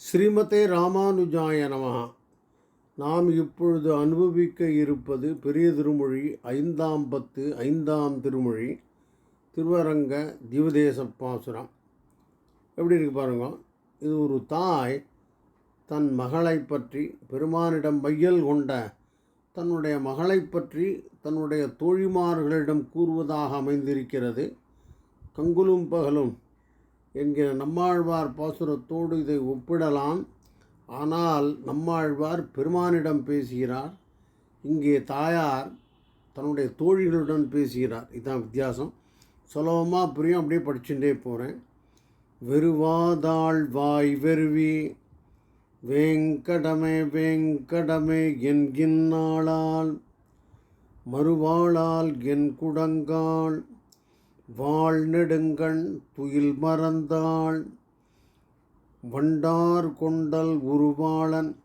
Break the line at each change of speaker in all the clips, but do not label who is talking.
ஸ்ரீமதே ராமானுஜாய நமகா நாம் இப்பொழுது அனுபவிக்க இருப்பது பெரிய திருமொழி ஐந்தாம் பத்து ஐந்தாம் திருமொழி திருவரங்க திவதேச பாசுரம். எப்படி இருக்கு பாருங்க இது ஒரு தாய் தன் மகளை பற்றி பெருமானிடம் மையல் கொண்ட தன்னுடைய மகளை பற்றி தன்னுடைய தோழிமார்களிடம் கூறுவதாக அமைந்திருக்கிறது. கங்குலும் பகலும் என்கிற நம்மாழ்வார் பாசுரத்தோடு இதை ஒப்பிடலாம். ஆனால் நம்மாழ்வார் பெருமானிடம் பேசுகிறார். இங்கே தாயார் தன்னுடைய தோழிகளுடன் பேசுகிறார். இதுதான் வித்தியாசம். சுலபமாக புரியும். அப்படியே படிச்சுட்டே போகிறேன் வெறுவாதாள் வாய் வெறுவி வேங்கடமே வேங்கடமே என்கின்னாளால் மறுவாளால் என் குடங்காள் வாழ் நெடுங்கண் துயில் மறந்தாள். வண்டார் கொண்டல் உருவாளன்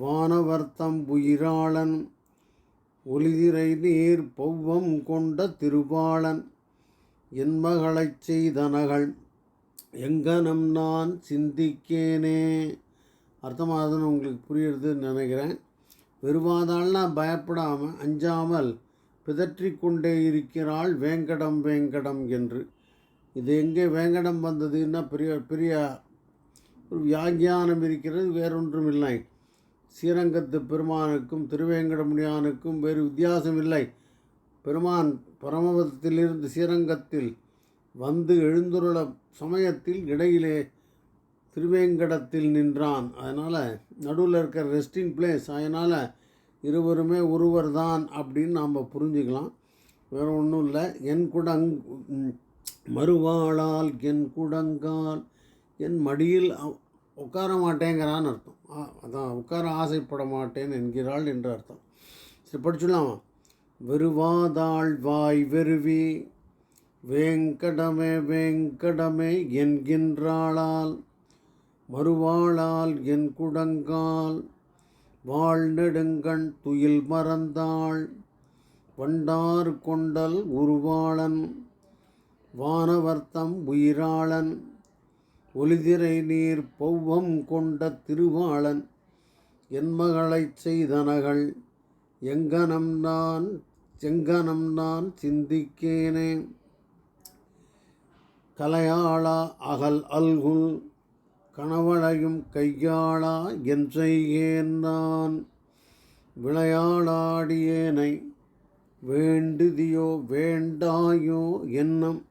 வானவர்த்தம் உயிராளன் ஒளிதிரை நீர் பௌவம் கொண்ட திருவாளன் என் மகளைச் செய்தனகள் எங்கனம் நான் சிந்திக்கேனே. அர்த்தமாகுதுன்னு உங்களுக்கு புரியுறதுன்னு நினைக்கிறேன். வெறுவாதாள்னா பயப்படாமல் அஞ்சாமல் பிதற்றிக்கொண்டே இருக்கிறாள் வேங்கடம் வேங்கடம் என்று. இது எங்கே வேங்கடம் வந்ததுன்னா பெரிய பெரிய ஒரு வியாக்கியானம் இருக்கிறது வேறொன்றும் இல்லை. ஸ்ரீரங்கத்து பெருமானுக்கும் திருவேங்கடமுடியானுக்கும் வேறு வித்தியாசம் இல்லை. பெருமான் பரமபதத்திலிருந்து ஸ்ரீரங்கத்தில் வந்து எழுந்துள்ள சமயத்தில் இடையிலே திருவேங்கடத்தில் நின்றான். அதனால் நடுவில் இருக்கிற ரெஸ்டிங் பிளேஸ் அதனால் இருவருமே ஒருவர் தான் அப்படின்னு நாம் புரிஞ்சுக்கலாம். வேறு ஒன்றும் இல்லை. என் குடங் மறுவாளால் என் குடங்கால் என் மடியில் உட்கார மாட்டேங்கிறான்னு அர்த்தம். ஆ, அதான் உட்கார ஆசைப்பட மாட்டேன் என்கிறாள் என்று அர்த்தம். சரி படிச்சுடலாமா வெறுவாதாள் வாய் வெறுவி வேங்கடமே வேங்கடமே என்கின்றாளால் மறுவாளால் என் குடங்கால் வாழ் நெடுங்கண் துயில் மறந்தாள் வண்டார் கொண்டல் உருவாளன் வானவர்த்தம் உயிராளன் ஒளிதிரை நீர் பௌவம் கொண்ட திருவாளன் என் மகளைச் செய்தனகள் எங்கனம் நான் செங்கனம் நான் சிந்திக்கேனே. கலையாளா அகல் அல்குல் கணவளையும் கையாளா என் செய்கேன் நான். விளையாடாடியேனை வேண்டுதியோ வேண்டாயோ என்னம்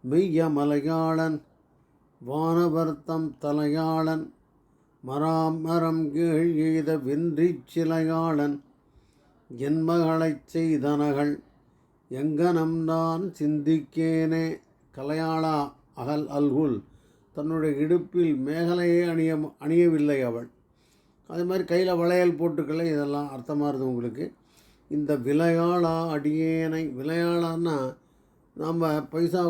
மெய்ய மலையாளன் வானவர்த்தம் தலையாளன் மராமரம் கீழ் எய்த வென்றிச் சிலையாளன் என் மகளைச் செய்தனகள் எங்கனம் நான் சிந்திக்கேனே. கலையாளா அகல் அல்குல் தன்னுடைய இடுப்பில் மேகலையே அணிய அணியவில்லை அவள். அதே மாதிரி கையில் வளையல் போட்டுக்கல இதெல்லாம் அர்த்தமாகுது உங்களுக்கு. இந்த விளையாளா அடியேனை விளையாளான்னா நம்ம பைசா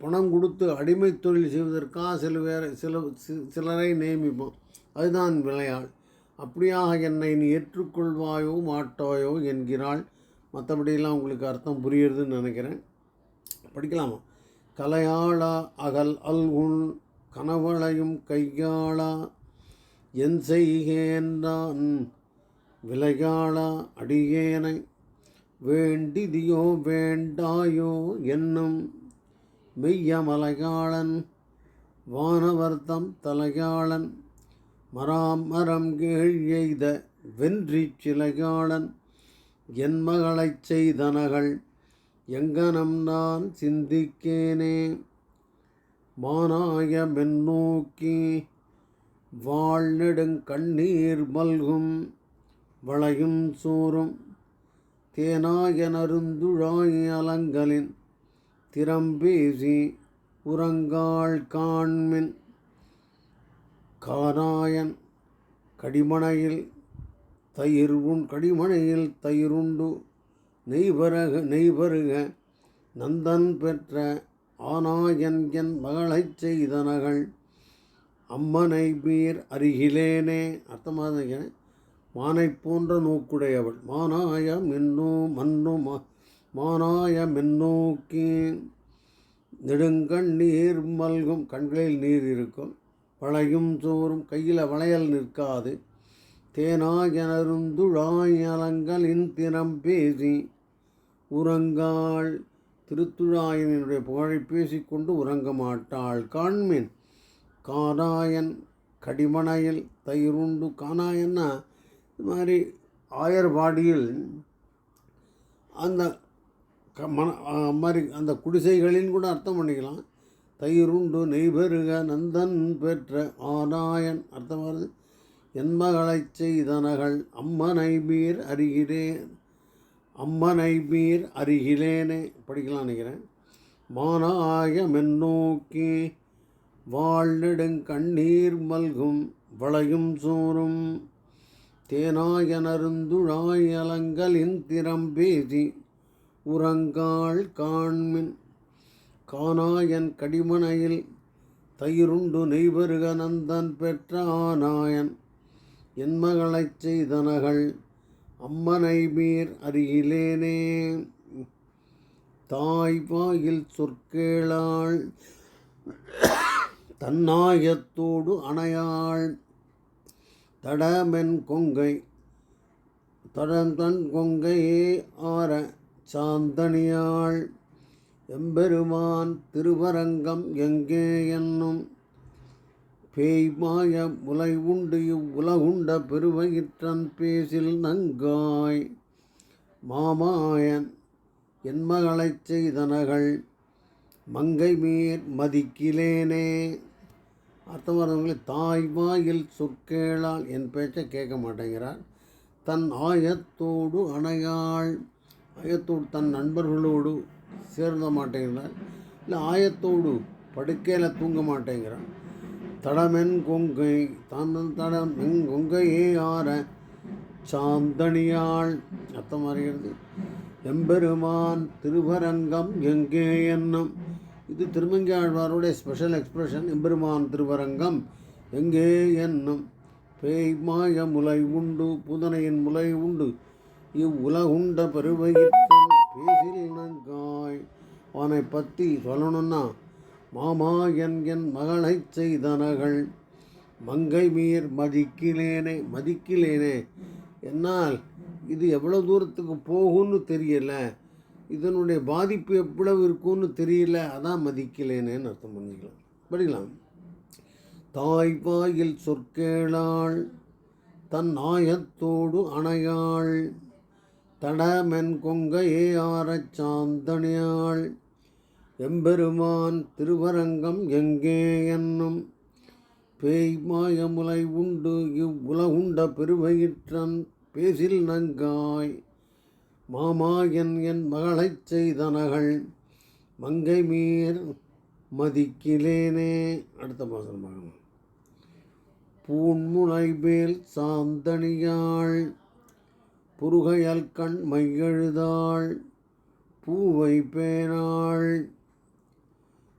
பணம் கொடுத்து அடிமை தொழில் செய்வதற்காக சில பேர் சில சிலரை நியமிப்போம். அதுதான் விளையாள். அப்படியாக என்னை நீ ஏற்றுக்கொள்வாயோ மாட்டாயோ என்கிறாள். மற்றபடியெல்லாம் உங்களுக்கு அர்த்தம் புரியுறதுன்னு நினைக்கிறேன். படிக்கலாமா? கலையாளா அகல் அல்குன் கனவளையும் கையாளா என் செய்கேன்றான் விளையாளா அடியேனை. வேண்டிதியோ வேண்டாயோ என்னும் மெய்யமலையாளன் வானவர்த்தம் தலையாளன் மராமரம் கீழ் எய்த வென்றிச் சிலையாளன் என் மகளைச் செய்தனகள் எங்கனம் நான் சிந்திக்கேனே. மானாய மென்னோக்கி வாழ்நெடுங் கண்ணீர் மல்கும் வளையும் சோறும் தேனாய நருந்துழாய் அலங்கலின் திறம்பேசி உறங்காள் காண்மின் காராயன் கடிமணையில் தயிர் உண் கடிமணையில் தயிருண்டு நெய்பருக நெய்பருக நந்தன் பெற்ற ஆனா என் என் மகளைச் செய்தனகள். அம்மனை மீர் அருகிலேனே. அர்த்தமாக மானை போன்ற நோக்குடையவள். மானாய மின்னோ மன்னோ மா- மானாய மென்னோக்கி நெடுங்கண் நீர் மல்கும். கண்களில் நீர் இருக்கும். வளையும் சோறும். கையில் வளையல் நிற்காது. தேனாயனருந்துழாயலங்களின் திறம் பேசி. உறங்காள் திருத்துழாயனினுடைய புகழை பேசிக்கொண்டு உறங்க மாட்டாள் காண்மின். காராயன் கடிமணையில் தயிருண்டு காணாயன்னா இது மாதிரி ஆயர்பாடியில் அந்த க மன மாதிரி அந்த குடிசைகளின் கூட அர்த்தம் பண்ணிக்கலாம். தயிருண்டு நெய்பெருக நந்தன் பெற்ற ஆராயன் அர்த்தம் வருது. என்பகளை செய்தனகள் அம்மனை மீர் அறிகிறேன். அம்மனை மீர் அருகிலேனே படிக்கலாம் நினைக்கிறேன். மானாய மென்னோக்கி வாழ்நெடுங்கண்ணீர் மல்கும் வளையும் சோறும் தேனாயனருந்துழாயலங்களின் திறம் பேசி உறங்காள் காண்மின் கானாயன் கடிமனையில் தயிருண்டு நெய்வருக நந்தன் பெற்ற ஆனாயன். என் மகளைச் செய்தனகள் அம்மனை மீர் அருகிலேனே. தாய் வாயில் சொற்கேளாள் தன்னாயத்தோடு அணையாள். தடமென் கொங்கை தடந்தன் கொங்கையே ஆற சாந்தனியாள் எம்பெருமான் திருவரங்கம் எங்கே என்னும் பேய் மாய முலை உண்டு இவ்வுலகுண்ட பெருவயிற்றன் பேசில் நங்காய். மாமாயன் என் மகளைச் செய்தனகள் மங்கை மேற் மதிக்கிலேனே. அர்த்தம் தாய் வாயில் சொற்கேளால் என் பேச்சை கேட்க மாட்டேங்கிறார். தன் ஆயத்தோடு அணையாள் ஆயத்தோடு தன் நண்பர்களோடு சேர்ந்த மாட்டேங்கிறார். இல்லை ஆயத்தோடு படுக்கையில் தூங்க மாட்டேங்கிறான் தடமென் கொங்கை தான் தடம் என் கொங்கையே ஆற சாந்தனியாள் அர்த்தம் அறிகிறது எம்பெருமான் திருவரங்கம் எங்கே என்னும் இது திருமங்கை ஆழ்வாருடைய ஸ்பெஷல் எக்ஸ்பிரஷன் எம்பெருமான் திருவரங்கம் எங்கே என்னும். பேய் மாய முலை உண்டு புதனையின் முலை உண்டு. இவ்வுலகுண்ட பெருவயிற்றம் பேசில் நங்காய் அவனை பற்றி சொல்லணும்னா மாமா என் என் மகளைச் செய்தனகள். மங்கை மீர் மதிக்கிலேனே மதிக்கிலேனே. என்னால் இது எவ்வளோ தூரத்துக்கு போகும்னு தெரியல. இதனுடைய பாதிப்பு எவ்வளவு இருக்கும்னு தெரியல. அதான் மதிக்கலேனேன்னு அர்த்தம் பண்ணிக்கலாம். படிக்கலாம். தாய் வாயில் சொற்கேளாள் தன் நாயத்தோடு அணையாள். தடமென் கொங்கையே ஆரச் சாந்தனியாள். எம்பெருமான் திருவரங்கம் எங்கே என்னும் பேய் மாயமுலை உண்டு. இவ்வுலகுண்ட பெருவயிற்றன் பேசில் நங்காய். மாமாயன் என் மகளைச் செய்தனகள் மங்கை மீர் மதிக்கிலேனே. அடுத்த மாதம் பார்க்கணும். பூன்முனை மேல் சாந்தனியாள் புருகையல் கண் மையெழுதாள் பூவை பேனாள்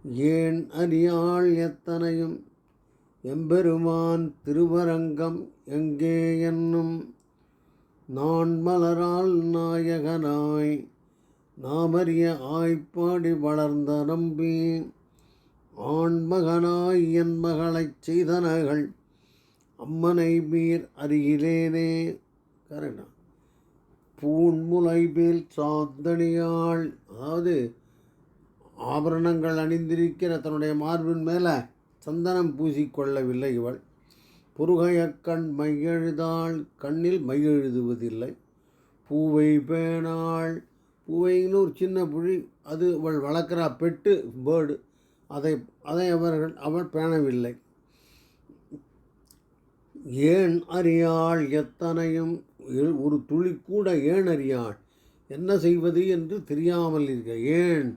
ஏன் அறியாள் எத்தனையும்? எம்பெருமான் திருவரங்கம் எங்கே என்னும்? நான் மலரால் நாயகனாய் நாமறிய ஆய்ப்பாடி வளர்ந்த நம்பி ஆண்மகனாய் என் மகளைச் செய்தனகள் அம்மனை மீர் அருகிலேனே. கரெக்டா? பூன்முலை மேல் சாந்தனியாள் அதாவது ஆபரணங்கள் அணிந்திருக்கிற தன்னுடைய மார்பின் மேலே சந்தனம் பூசிக்கொள்ளவில்லை இவள். புருகையக்கண் மையெழுதாள் கண்ணில் மையெழுதுவதில்லை. பூவை பேணாள் பூவைன்னு ஒரு சின்ன புழி அது அவள் வளர்க்குறா பெட்டு பேர்டு அதை அதை அவர்கள் அவள் பேணவில்லை. ஏன் அறியாள் எத்தனையும் ஒரு துளி கூட ஏன் அறியாள்? என்ன செய்வது என்று தெரியாமல் இருக்க ஏன்?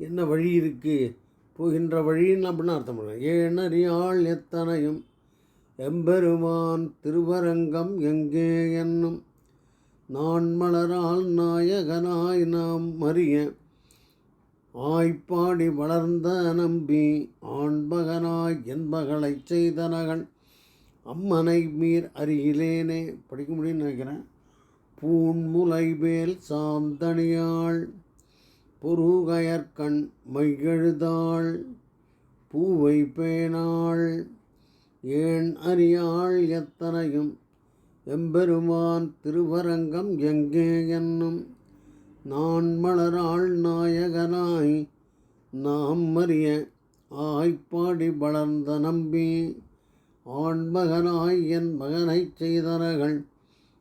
என்ன வழி இருக்குது போகின்ற வழின்னு அப்படின்னு அர்த்தம் பண்ணுறேன் ஏன் அறியாள் எத்தனையும்? எம்பெருமான் திருவரங்கம் எங்கே என்னும்? நான் மலரால் நாயகனாய் நாம் அறிய ஆய்ப்பாடி வளர்ந்த நம்பி ஆண்பகனாய் என்பகளைச் செய்தனகன் அம்மனை மீர் அருகிலேனே. படிக்க முடியும்னு நினைக்கிறேன். பூன்முலைவேல் சாந்தனியாள் புருகயற்கண் மையெழுதாள் பூவை பேனாள் ஏன் அறியாள் எத்தனையும்? எம்பெருமான் திருவரங்கம் எங்கே என்னும்? நான் மலராள் நாயகனாய் நாம் அறிய ஆய்ப்பாடி வளர்ந்த நம்பி. ஆண்மகனாய் என் மகனைச் செய்தனர்கள்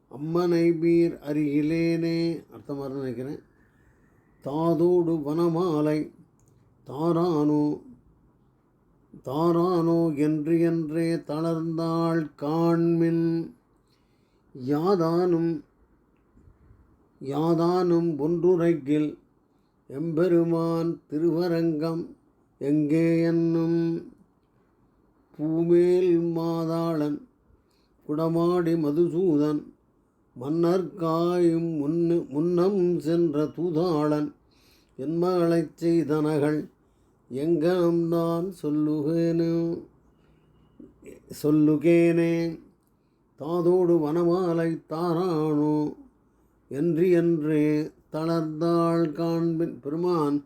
அம்மனை பீர் அருகிலேனே. அர்த்தமாக நினைக்கிறேன். தாதோடு வனமாலை. தாரானோ தாரானோ என்று என்றே தளர்ந்தாள் காண்மின். யாதானும் யாதானும் ஒன்றுரைக்கில் எம்பெருமான் திருவரங்கம் எங்கே என்னும். பூமேல் மாதாளன் குடமாடி மதுசூதன் மன்னர்காயும் முன்னு முன்னம் சென்ற தூதாளன் என் மகளைச் செய்தனகள் எங்கம் நான் சொல்லுகேனோ சொல்லுகேனே தாதோடு வனமாலை தாரானோ என்று என்று தளர்ந்தாள் காண்பின் பெருமான்.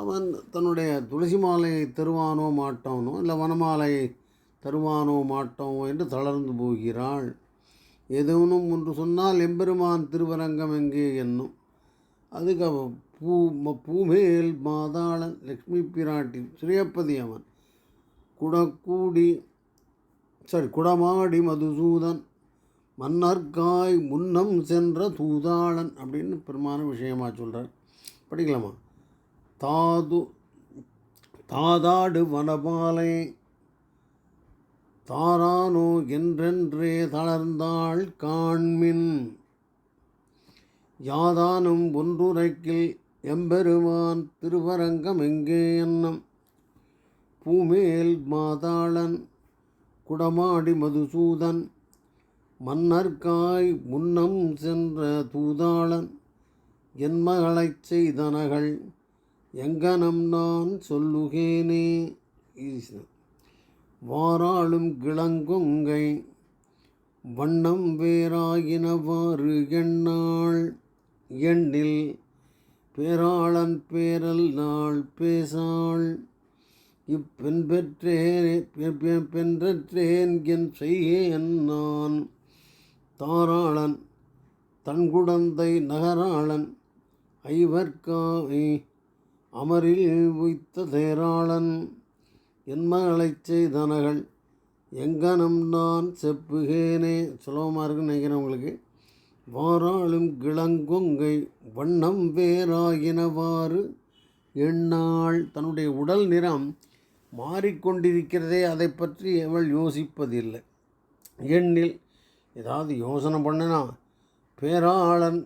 அவன் தன்னுடைய துளசி மாலையை தருவானோ மாட்டானோ இல்லை வனமாலையை தருவானோ மாட்டோமோ என்று தளர்ந்து போகிறாள். எதுவனும் ஒன்று சொன்னால் எம்பெருமான் திருவரங்கம் எங்கே என்னும். அதுக்கு பூ ம- பூமேல் மாதாளன் லக்ஷ்மி பிராட்டி ஸ்ரீயப்பதி அவன். குடக்கூடி சரி குடமாடி மதுசூதன் மன்னர்காய் முன்னம் சென்ற தூதாளன் அப்படின்னு பெருமான விஷயமாக சொல்கிறார் படிக்கலாமா? தாது தாதாடு வனபாலை தாரானோ என்றென்றே தளர்ந்தாள் காண்மின். யாதானும் ஒன்றுரைக்கில் எம்பெருமான் திருவரங்கம் எங்கே என்னும். பூமேல் மாதாளன் குடமாடி மதுசூதன் மன்னர்காய் முன்னம் சென்ற தூதாளன் என் மகளைச் செய்தனகள் எங்கனம் நான் சொல்லுகேனே. ஈஸ்வரன். வாராளும் கிளங்கொங்கை வண்ணம் வேறாயினவாறு எண்ணாள். எண்ணில் பேராளன் பேரல் நாள் பேசாள். இப்பெண் பெற்றேன் பெ- பென்றற்றேன் என் செய்கேன் நான் தாராளன் தன்குடந்தை நகராளன் ஐவர்காய் அமரில் உய்த்த தேராளன். என் செய்தனகள் எங்கனம் நான் செப்புகேனே. சுலபமாக இருக்குன்னு நினைக்கிறேன் உங்களுக்கு. வாராளும் கிளங்கொங்கை வண்ணம் வேறாகினவாறு எண்ணாள். தன்னுடைய உடல் நிறம் மாறிக்கொண்டிருக்கிறதே அதை பற்றி அவள் யோசிப்பதில்லை. எண்ணில் ஏதாவது யோசனை பண்ணினா பேராளன்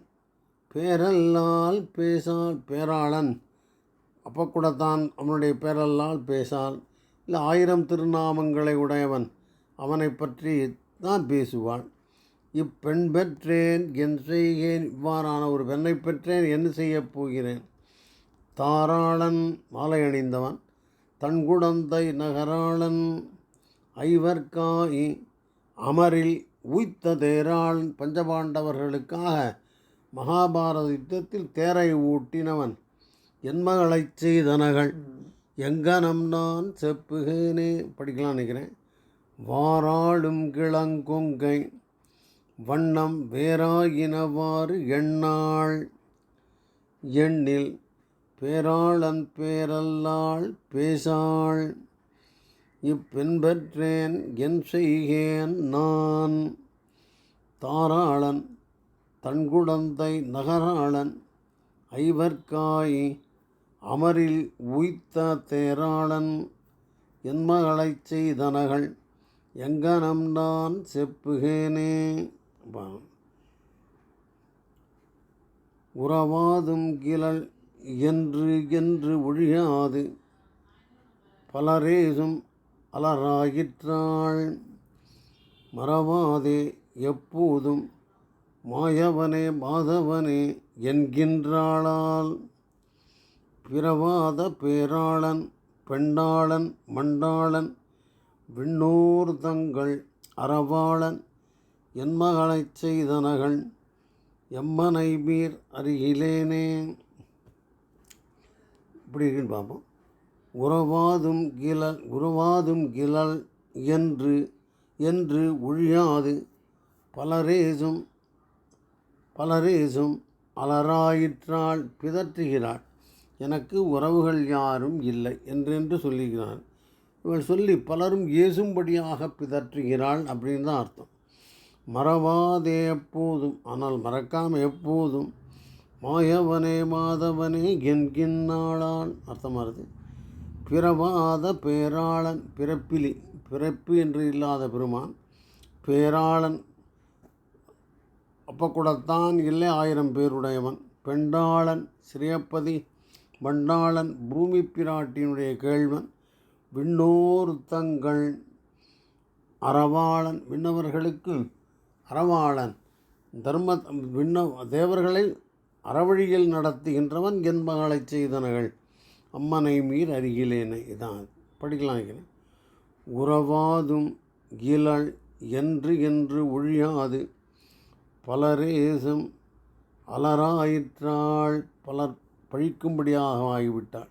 பேரல்லால் பேசால் பேராளன். அப்போ கூட தான் அவனுடைய பேரல்லால் பேசால் இல்லை ஆயிரம் திருநாமங்களை உடையவன் அவனை பற்றி தான் பேசுவாள் இப்பெண் பெற்றேன் என் செய்கேன் இவ்வாறான ஒரு பெண்ணை பெற்றேன் என்ன செய்யப் போகிறேன்? தாராளன் மாலை அணிந்தவன் தன்குடந்தை நகராளன் ஐவர்காய் அமரில் உய்த்த தேராளன் பஞ்சபாண்டவர்களுக்காக மகாபாரத யுத்தத்தில் தேரை ஊட்டினவன் என்மகளைச் செய்தனகள் எங்கனம் நான் செப்புகேனே? படிக்கலாம் நினைக்கிறேன். வாராளும் கிளங்கொங்கை வண்ணம் வேறாயினவாறு எண்ணாள். எண்ணில் பேராளன் பேரல்லாள் பேசாள். இப்பென்பற்றேன் என் செய்கேன் நான். தாராளன் தன்குடந்தை நகராளன் ஐவர்காய் அமரில் உய்த்த தேராளன் என் மகளைச் செய்தனகள் எங்கனம் நான் செப்புகேனே. உறவாதும் கிளல் என்று என்று ஒழியாது. பலரேசும் அலராயிற்றாள். மறவாதே எப்போதும் மாயவனே மாதவனே என்கின்றாளால். பிறவாத பேராளன் பெண்டாளன் மண்டாளன் விண்ணோர் தங்கள் அறவாளன் என் மகளைச் செய்தனகள் எம்மனை மீர் அருகிலேனே. இப்படி இருக்குன்னு பார்ப்போம். உறவாதும் கிழல் உறவாதும் கிழல் என்று என்று ஒழியாது. பலரேசும் பலரேசும் அலராயிற்றால் பிதற்றுகிறாள் எனக்கு உறவுகள் யாரும் இல்லை என்றென்று சொல்லுகிறான். இவள் சொல்லி பலரும் ஏசும்படியாக பிதற்றுகிறாள் அப்படின்னு தான் அர்த்தம். மறவாதே எப்போதும் ஆனால் மறக்காமல் எப்போதும் மாயவனே மாதவனே என்கின்னாளான் அர்த்தம் பிறவாத பேராளன் பிறப்பிலி பிறப்பு என்று இல்லாத பெருமான் பேராளன் அப்போ கூடத்தான் இல்லை ஆயிரம் பேருடையவன் பெண்டாளன் சிறியப்பதி மண்ணாளன் பூமி பிராட்டினுடைய கேள்வன் விண்ணோர் தங்கள் அறவாளன் விண்ணவர்களுக்கு அறவாளன் தர்ம விண்ண தேவர்களை அறவழியில் நடத்துகின்றவன் என்பகளை செய்தனகள் அம்மனை மீர் அருகிலேனே. இதான் படிக்கலாம் உறவாதும் இழல் என்று என்று ஒழியாது. பலரேசும் அலராயிற்றாள் பலர் பழிக்கும்படியாக ஆகிவிட்டாள்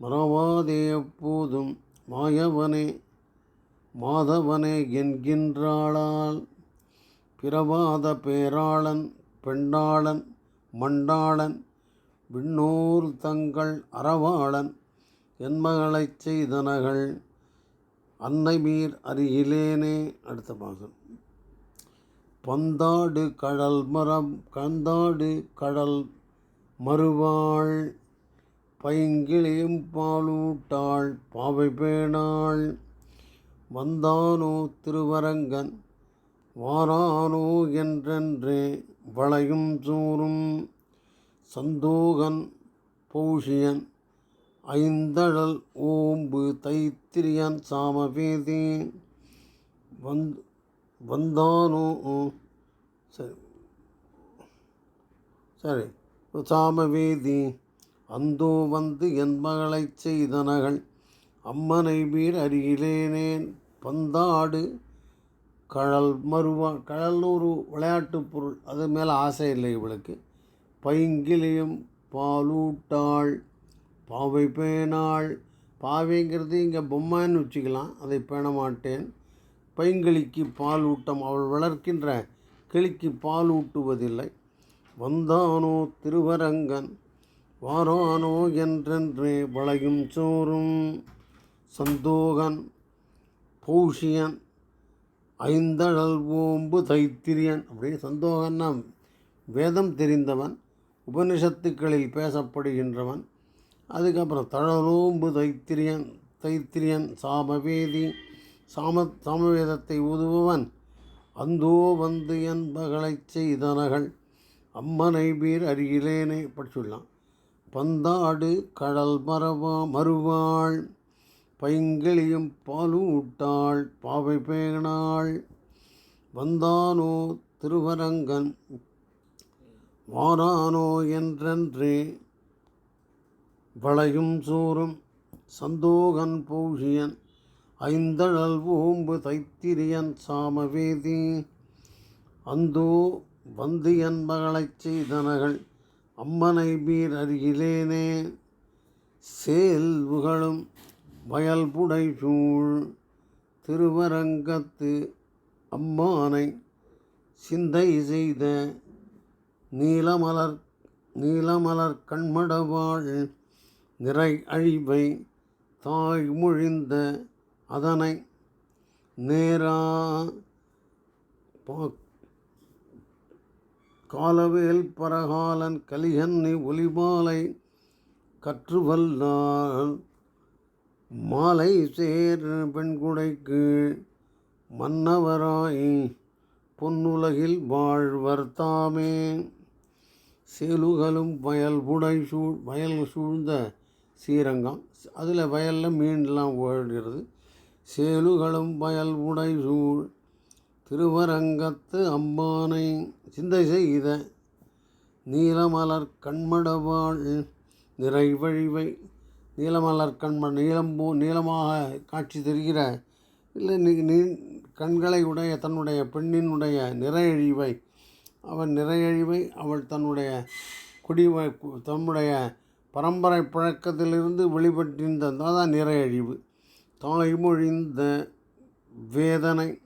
மறவாதே எப்போதும் மாயவனே மாதவனே என்கின்றாளால். பிரவாத பேராளன் பெண்டாளன் மண்டாளன் விண்ணோர் தங்கள் அறவாளன் என்மகளைச் செய்தனகள் அன்னை மீர் அருகிலேனே. அடுத்த பாசம் பந்தாடு கடல் மரம் கந்தாடு கடல் மறுவாள் பைங்கிளியும் பாலூட்டாள் பாவை பேணாள் வந்தானோ திருவரங்கன் வாரானோ என்றென்றே வளையும் சூறும். சந்தோகன் பௌஷியன் ஐந்தழல் ஓம்பு தைத்திரியன் சாமவேதி. வந் வந்தானோ சரி சரி. சாமவேதி அந்தோ வந்து என் மகளைச் செய்தனகள் அம்மனை வீர் அருகிலேனேன் பந்தாடு கழல் மறுவா கழல்னு ஒரு விளையாட்டு பொருள். அது மேலே ஆசை இல்லை இவளுக்கு. பைங்கிலியும் பாலூட்டாள் பாவை பேனாள். பாவைங்கிறது இங்கே பொம்மைன்னு வச்சுக்கலாம். அதை பேண மாட்டேன் பைங்கிளிக்கு பால் ஊட்டம் அவள் வளர்க்கின்ற கிளிக்கு பால் ஊட்டுவதில்லை வந்தானோ திருவரங்கன் வாரானோ என்றென்றே வளையும் சோறும். சந்தோகன் பௌஷியன் ஐந்தழல் ஓம்பு தைத்திரியன். அப்படியே சந்தோகன்னா வேதம் தெரிந்தவன் உபனிஷத்துக்களில் பேசப்படுகின்றவன். அதுக்கப்புறம் தழலோம்பு தைத்திரியன் தைத்திரியன் சாமவேதி சாம சாமவேதத்தை ஊதுபவன் அந்தோ வந்து என்பகளைச் செய்தனகள். அம்மனை வீர் அருகிலேனே இப்படி சொல்லலாம். பந்தாடு கடல் மரவா மறுவாள் பைங்கிளியும் பாலூட்டாள் பாவை பேகனாள் வந்தானோ திருவரங்கன் வாரானோ என்றென்றே வளையும் சோறும் சந்தோகன் பௌஷியன் ஐந்தழல் ஓம்பு தைத்திரியன் சாமவேதி அந்தோ வந்து என் செய்தனகள் அம்மனை பீர் அருகிலேனே. சேல் புகழும் வயல் புடைசூழ் திருவரங்கத்து அம்மானை சிந்தை செய்த நீலமலர் நீலமலர் கண்மடவாள் நிறை அழிவை தாய் முழிந்த அதனை நேரா பாக் காலவேல் பரகாலன் கலிகன்னி ஒலிமாலை கற்றுவல்லான் மாலை சேர் பெண்குடைக்கு மன்னவராய் பொன்னுலகில் வாழ்வர் தாமே. சேலுகளும் வயல் புடை சூழ் வயல் சூழ்ந்த ஸ்ரீரங்கம் அதில் வயலில் மீன்லாம் ஓடுகிறது. சேலுகளும் வயல் உடை சூழ் திருவரங்கத்து அம்பானை சிந்தை செய்த நீலமலர் கண்மடவாள் நிறைவழிவை நீலமலர் கண்ம நீளம் போ நீளமாக காட்சி தருகிற இல்லை நீ கண்களை உடைய தன்னுடைய பெண்ணினுடைய நிறையழிவை அவன் நிறையழிவை அவள் தன்னுடைய குடி தன்னுடைய பரம்பரை பழக்கத்திலிருந்து வெளிப்பட்டிருந்த தான் நிறையழிவு. தாய்மொழிந்த வேதனை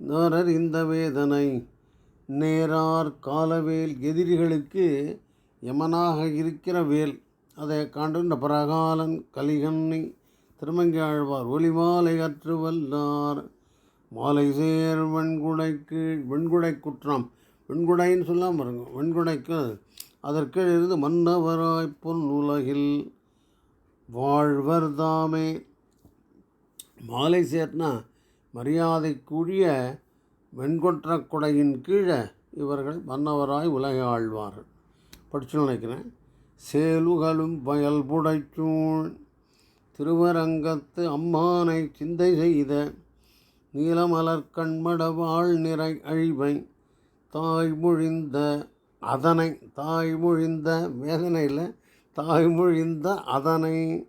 நாரர் இந்த வேதனை. நேரார் காலவேல் எதிரிகளுக்கு யமனாக இருக்கிற வேல். அதை காண்டுன்ற பரகாலன் கலிகண்ணி திருமங்கி ஆழ்வார் ஒளிமாலை அற்று வல்லார். மாலை சேர் வெண்குடைக்கு வெண்குடை குற்றம். வெண்குடைன்னு சொல்லாமல் பாருங்க வெண்குடைக்கு. அதற்கு இருந்து மன்னவராய் பொன் உலகில் வாழ்வர் தாமே. மாலை சேர்னா மரியாதைக்குரிய வெண்கொற்ற குடையின் கீழே இவர்கள் மன்னவராய் உலகாழ்வார்கள். படிச்சு நினைக்கிறேன். சேலுகளும் வயல் புடைச்சூழ் திருவரங்கத்து அம்மானை சிந்தை செய்த நீலமலர் கண்மட வாழ் நிறை அழிவை தாய் மொழிந்த அதனை தாய் மொழிந்த வேதனையில் தாய் மொழிந்த அதனை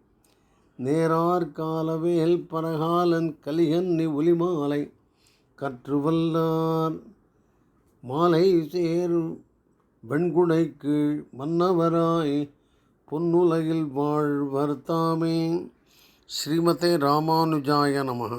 நேரார் காலவேல் பரகாலன் கலிகன்னி ஒலிமாலை கற்றுவல்லார். மாலை சேர் வெண்குடை கீழ் மன்னவராய் பொன்னுலகில் வாழ்வர் தாமே. ஸ்ரீமதே ராமானுஜாய நமः